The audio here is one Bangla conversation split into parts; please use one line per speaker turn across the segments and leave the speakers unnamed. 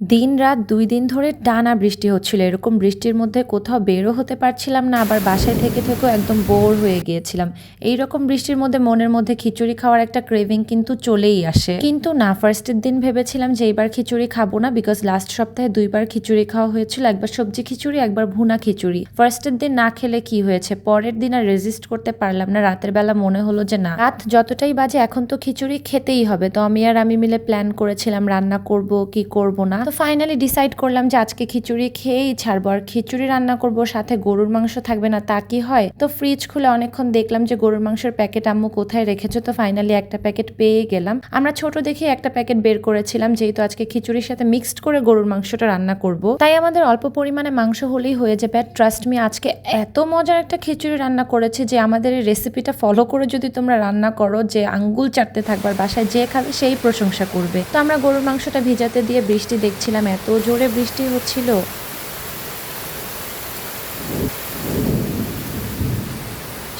দিন রাত দুই দিন ধরে টানা বৃষ্টি হচ্ছিল। এরকম বৃষ্টির মধ্যে কোথাও বেরো হতে পারছিলাম না, আবার বাসায় থেকে থেকেও একদম বোর হয়ে গিয়েছিলাম। এই রকম বৃষ্টির মধ্যে মনের মধ্যে খিচুড়ি খাওয়ার একটা ক্রেভিং কিন্তু চলেই আসে। কিন্তু না ফার্স্টের দিন ভেবেছিলাম যে এইবার খিচুড়ি খাব না বিকজ লাস্ট সপ্তাহে দুইবার খিচুড়ি খাওয়া হয়েছিল, একবার সবজি খিচুড়ি, একবার ভুনা খিচুড়ি। ফার্স্টের দিন না খেলে কি হয়েছে? পরের দিন আর রেজিস্ট করতে পারলাম না, রাতের বেলা মনে হলো যে না, রাত যতটাই বাজে এখন তো খিচুড়ি খেতেই হবে। তো আমি আর আমি মিলে প্ল্যান করেছিলাম রান্না করব, কি করব না তো ফাইনালি ডিসাইড করলাম যে আজকে খিচুড়ি খেয়েই ছাড়বো। আর খিচুড়ি রান্না করব, সাথে গরুর মাংস থাকবে না, তা কি হয়? তো ফ্রিজ খুলে অনেকক্ষণ দেখলাম যে গরুর মাংসের প্যাকেট আম্মু কোথায় রেখেছো, তো ফাইনালি একটা প্যাকেট পেয়ে গেলাম। আমরা ছোট দেখে একটা প্যাকেট বের করেছিলাম, যেহেতু আজকে খিচুড়ির সাথে মিক্সড করে গরুর মাংসটা রান্না করব। তাই আমাদের অল্প পরিমাণে মাংস হলেই হয়ে যাবে। ট্রাস্ট মি আজকে এত মজার একটা খিচুড়ি রান্না করেছে যে আমাদের এই রেসিপিটা ফলো করে যদি তোমরা রান্না করো, যে আঙ্গুল চাটতে থাকবার বাসায় যে খাবে সেই প্রশংসা করবে। তো আমরা গরুর মাংসটা ভিজাতে দিয়ে বৃষ্টি দেখছিলাম এত জোরে বৃষ্টি হচ্ছিল।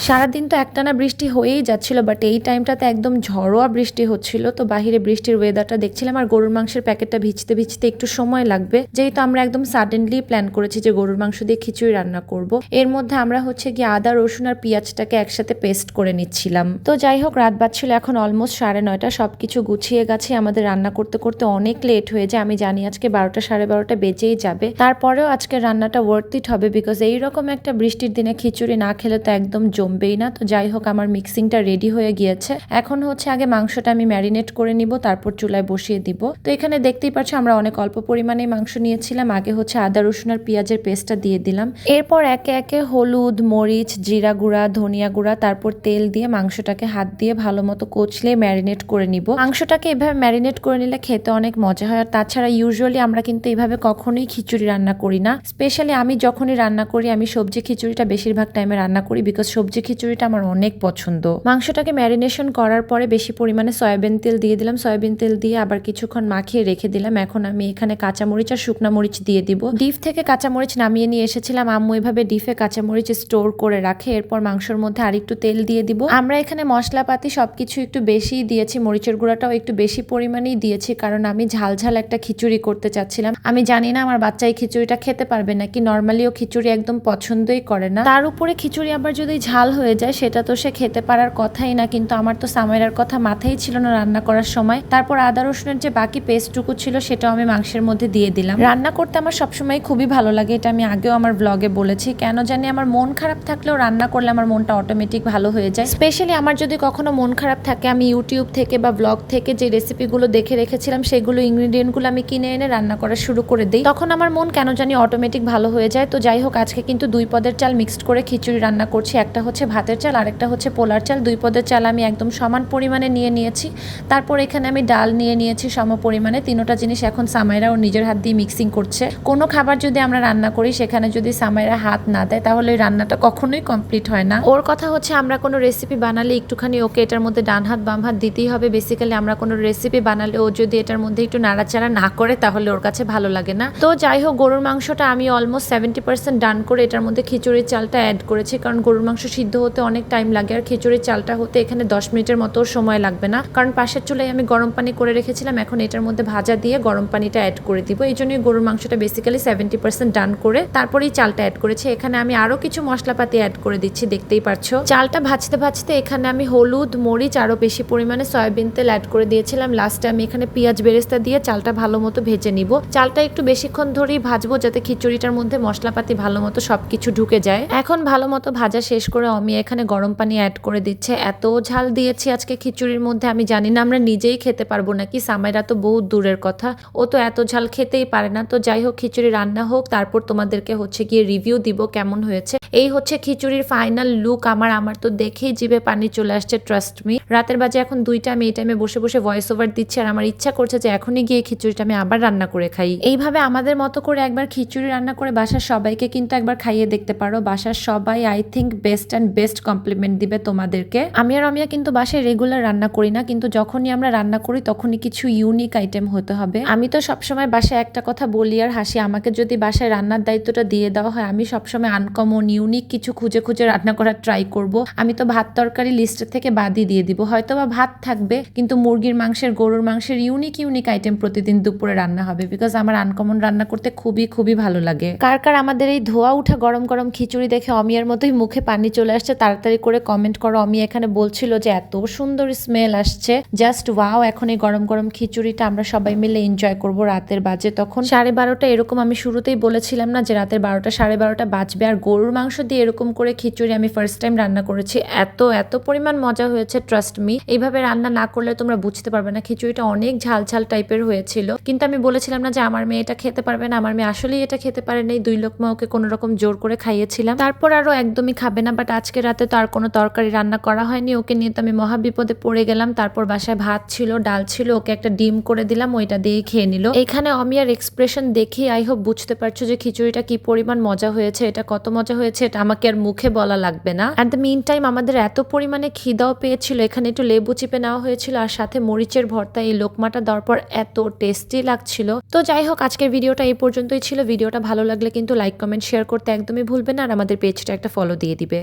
সারাদিন তো একটানা বৃষ্টি হয়েই যাচ্ছিল বাট এই টাইমটাতে একদম ঝড়োয়া বৃষ্টি হচ্ছিল। তো বাহিরে বৃষ্টির ওয়েদারটা দেখছিলাম, আর গরুর মাংসের প্যাকেটটা ভিজতে ভিজতে একটু সময় লাগবে। যেহেতু আমরা একদম সাডেনলি প্ল্যান করেছি যে গরুর মাংস দিয়ে খিচুড়ি রান্না করব। এর মধ্যে আমরা হচ্ছে গিয়ে আদা, রসুন আর পেঁয়াজটাকে একসাথে পেস্ট করে নিচ্ছিলাম। তো যাই হোক, রাত বাজছিল, এখন অলমোস্ট সাড়ে নয়টা, সবকিছু গুছিয়ে গেছে আমাদের রান্না করতে করতে অনেক লেট হয়ে যায়। আমি জানি আজকে বারোটা, সাড়ে বারোটা বেজেই যাবে। তারপরেও আজকে রান্নাটা ওয়ার্থ ইট হবে বিকজ এইরকম একটা বৃষ্টির দিনে খিচুড়ি না খেলে তো একদম জমবেই না। তো যাই হোক, আমার মিক্সিংটা রেডি হয়ে গিয়েছে। এখন হচ্ছে আগে মাংসটা আমি ম্যারিনেট করে নিব, তারপর চুলায় বসিয়ে দিব। তো এখানে দেখতেই পাচ্ছ, আমরা অনেক অল্প পরিমাণে মাংস নিয়েছিলাম। আগে হচ্ছে আদা, রসুন আর পেঁয়াজের পেস্টটা দিয়ে দিলাম। এরপর একে একে হলুদ, মরিচ, জিরা গুঁড়া, ধনিয়া গুঁড়া, তারপর তেল দিয়ে মাংসটাকে হাত দিয়ে ভালো মতো কচলে ম্যারিনেট করে নিব। মাংসটাকে এভাবে ম্যারিনেট করে নিলে খেতে অনেক মজা হয়। আর তাছাড়া ইউজুয়ালি আমরা কিন্তু এইভাবে কখনোই খিচুড়ি রান্না করি না। স্পেশালি আমি যখনই রান্না করি, আমি সবজি খিচুড়িটা বেশিরভাগ টাইমে রান্না করি বিকজ সবজি খিচুড়িটা আমার অনেক পছন্দ। মাংসটাকে ম্যারিনেশন করার পরে বেশি পরিমাণে সয়াবিন তেল দিয়ে দিলাম। সয়াবিন তেল দিয়ে আবার কিছুক্ষণ মাখিয়ে রেখে দিলাম। এখন আমি এখানে কাঁচামরিচ আর শুকনা মরিচ দিয়ে দিব। ডিপ থেকে কাঁচামরিচ নামিয়ে নিয়ে এসেছিলাম। আম্মু এভাবে ডিফে কাঁচামরিচ স্টোর করে রাখে। এরপর মাংসের মধ্যে আরেকটু তেল দিয়ে দিব। আমরা এখানে মশলাপাতি সবকিছু একটু বেশিই দিয়েছি। মরিচের গুঁড়াটাও একটু বেশি পরিমাণেই দিয়েছি। কারণ আমি ঝাল ঝাল একটা খিচুড়ি করতে চাচ্ছিলাম। আমি জানি না আমার বাচ্চা এই খিচুড়িটা খেতে পারবে নাকি। নর্মালিও খিচুড়ি একদম পছন্দই করে না। তার উপরে খিচুড়ি আবার যদি ঝাল হয়ে যায়, সেটা তো সে খেতে পারার কথাই না, কিন্তু আমার তো সামাইরার কথা মাথায় ছিল না রান্না করার সময়। তারপর আদা রসুনের যে বাকি পেস্টটুকু ছিল, সেটাও আমি মাংসের মধ্যে দিয়ে দিলাম। রান্না করতে আমার সবসময় খুবই ভালো লাগে, এটা আমি আগেও আমার ব্লগে বলেছি। কেন জানি আমার মন খারাপ থাকলেও রান্না করলে আমার মনটা অটোমেটিক ভালো হয়ে যায়। স্পেশালি আমার যদি কখনো মন খারাপ থাকে, আমি ইউটিউব থেকে বা ব্লগ থেকে যে রেসিপিগুলো দেখে রেখেছিলাম, সেগুলো ইনগ্রিডিয়েন্টগুলো আমি কিনে এনে রান্না করা শুরু করে দিই। তখন আমার মন কেন জানি অটোমেটিক ভালো হয়ে যায়। তো যাই হোক, আজকে কিন্তু দুই পদের চাল মিক্সড করে খিচুড়ি রান্না করছি। একটা হচ্ছে ভাতের চাল, আরেকটা হচ্ছে পোলার চাল। দুই পদের চাল আমি একদম সমান পরিমাণে নিয়ে নিয়েছি। তারপর এখানে আমি ডাল নিয়ে নিয়েছি সম পরিমাণে। তিনোটা জিনিস এখন সামাইরা ও নিজের হাত দিয়ে মিক্সিং করছে। কোনো খাবার যদি আমরা রান্না করি, সেখানে যদি সামাইরা হাত না দেয়, তাহলে রান্নাটা কখনোই কমপ্লিট হয় না। ওর কথা হচ্ছে আমরা কোনো রেসিপি বানালে একটুখানি ওকে এটার মধ্যে ডান হাত, বাম হাত দিতেই হবে। বেসিক্যালি আমরা কোনো রেসিপি বানালে ও যদি এটার মধ্যে একটু নাড়াচাড়া না করে, তাহলে ওর কাছে ভালো লাগে না। তো যাই হোক, গরুর মাংসটা আমি অলমোস্ট সেভেন্টি পার্সেন্ট ডান করে এটার মধ্যে খিচুড়ির চালটা অ্যাড করেছি। কারণ গরুর মাংস সিদ্ধ হতে অনেক টাইম লাগে আর খিচুড়ির চালটা হতে এখানে দশ মিনিটের মতো সময় লাগবে না। কারণ পাশের চুলায় আমি গরম পানি করে রেখেছিলাম, এখন এটার মধ্যে ভাজা দিয়ে গরম পানিটা অ্যাড করে দিব। এই জন্যই গরুর মাংসটা বেসিক্যালি সেভেন্টি পার্সেন্ট ডান করে তারপরেই চালটা অ্যাড করেছি। এখানে আমি আরও কিছু মশলাপাতি অ্যাড করে দিচ্ছি, দেখতেই পাচ্ছ। চালটা ভাজতে ভাজতে এখানে আমি হলুদ, মরিচ আরও বেশি পরিমাণে সয়াবিন তেল অ্যাড করে দিয়েছিলাম। লাস্টে আমি এখানে পেঁয়াজ বেরেস্তা দিয়ে চালটা ভালো মতো ভেজে নিব। চালটা একটু বেশিক্ষণ ধরেই ভাজবো যাতে খিচুড়িটার মধ্যে মশলাপাতি ভালো মতো সবকিছু ঢুকে যায়। এখন ভালো মতো ভাজা শেষ করে আমি এখানে গরম পানি অ্যাড করে দিচ্ছে। এত ঝাল দিয়েছি আজকে খিচুড়ির মধ্যে, আমি জানি না, আমরা নিজেই খেতে পারব নাকি? সামাইরা তো বহুত দূরের কথা। ও তো এত ঝাল খেতেই পারে না। তো যাই হোক, খিচুড়ি রান্না হোক, তারপর তোমাদেরকে হচ্ছে গিয়ে রিভিউ দিব কেমন হয়েছে। এই হচ্ছে খিচুড়ির ফাইনাল লুক আমার। আমার তো দেখেই জিভে পানি চলে আসছে ট্রাস্ট মি রাতের বাজে এখন দুইটা, আমি এই টাইমে বসে বসে ভয়েস ওভার দিচ্ছি আর আমার ইচ্ছা করছে যে এখনই গিয়ে খিচুড়িটা আমি আবার রান্না করে খাই। এইভাবে আমাদের মতো করে একবার খিচুড়ি রান্না করে বাসার সবাইকে কিন্তু একবার খাইয়ে দেখতে পারো। বাসার সবাই I think best and best compliment দিবে তোমাদেরকে। আমি আর অমিয়া কিন্তু বাসায় রেগুলার রান্না করি না, কিন্তু যখনই আমরা রান্না করি তখনই কিছু ইউনিক আইটেম হতে হবে। আমি তো সবসময় বাসায় একটা কথা বলি আর হাসি, আমাকে যদি বাসায় রান্নার দায়িত্বটা দিয়ে দেওয়া হয়, আমি সবসময় আনকমন ইউনিক কিছু খুঁজে খুঁজে রান্না করার ট্রাই করব। আমি তো ভাত তরকারি লিস্টের থেকে বাদই দিয়ে দিব। হয়তো বা ভাত থাকবে, কিন্তু মুরগির মাংসের, গরুর মাংসের ইউনিক ইউনিক আইটেম প্রতিদিন দুপুরে রান্না হবে বিকজ আমার আনকমন রান্না করতে খুবই খুবই ভালো লাগে। কার কার আমাদের এই ধোয়া উঠা গরম গরম খিচুড়ি দেখে অমিয়ার মতোই মুখে পানি চলে আসছে, তাড়াতাড়ি করে কমেন্ট করো। অমি এখানে বলছিল যে, এত সুন্দর স্মেল আসছে। জাস্ট ওয়াও এখন এই গরম গরম খিচুড়িটা আমরা সবাই মিলে এনজয় করব রাতের বাজে। তখন সাড়ে বারোটা এরকম আমি শুরুতেই বলেছিলাম না যে, রাতের বারোটা, সাড়ে বারোটা বাজবে। আর গরুর মাংস দিয়ে এরকম করে খিচুড়ি আমি ফার্স্ট টাইম রান্না করেছি। এত এত পরিমাণ মজা হয়েছে ট্রাস্ট মি এইভাবে রান্না না করলে তোমরা বুঝতে পারবে না, খিচুড়িটা অনেক ঝাল ঝাল টাইপের হয়েছিল। কিন্তু আমি বলেছিলাম না যে, আমার মেয়ে এটা খেতে পারবে না, আমার মেয়ে আসলেই এটা খেতে পারে নাই। দুই লোকমা ওকে কোনো রকম জোর করে খাইয়েছিলাম। তারপর আরও একদমই খাবে না বাট আজকে রাতে তো আর কোনো তরকারি রান্না করা হয়নি। ওকে নিয়ে তো আমি মহা বিপদে পড়ে গেলাম। তারপর বাসায় ভাত ছিল, ডাল ছিল, ওকে একটা ডিম করে দিলাম, ওইটা দিয়েই খেয়ে নিল। এখানে অমিয়ার এক্সপ্রেশন দেখে আই হোপ বুঝতে পারছ যে খিচুড়িটা কি পরিমাণ মজা হয়েছে, এটা কত মজা হয়েছে, এটা আমাকে আর মুখে বলা লাগবে না। অ্যাট দ্য মিন টাইম আমাদের এত পরিমাণে খিদাও পেয়েছিল, এখানে একটু লেবু চিপে নেওয়া হয়েছিল, আর সাথে মরিচের ভর্তা, এই লোকমাটা দেওয়ার পর এত টেস্টি লাগছিল। তো যাই হোক, আজকের ভিডিওটা এই পর্যন্তই ছিল। ভিডিওটা ভালো লাগলে কিন্তু লাইক কমেন্ট শেয়ার করতে একদমই ভুলবে না, আর আমাদের পেজটা একটা ফলো দিয়ে দিবে।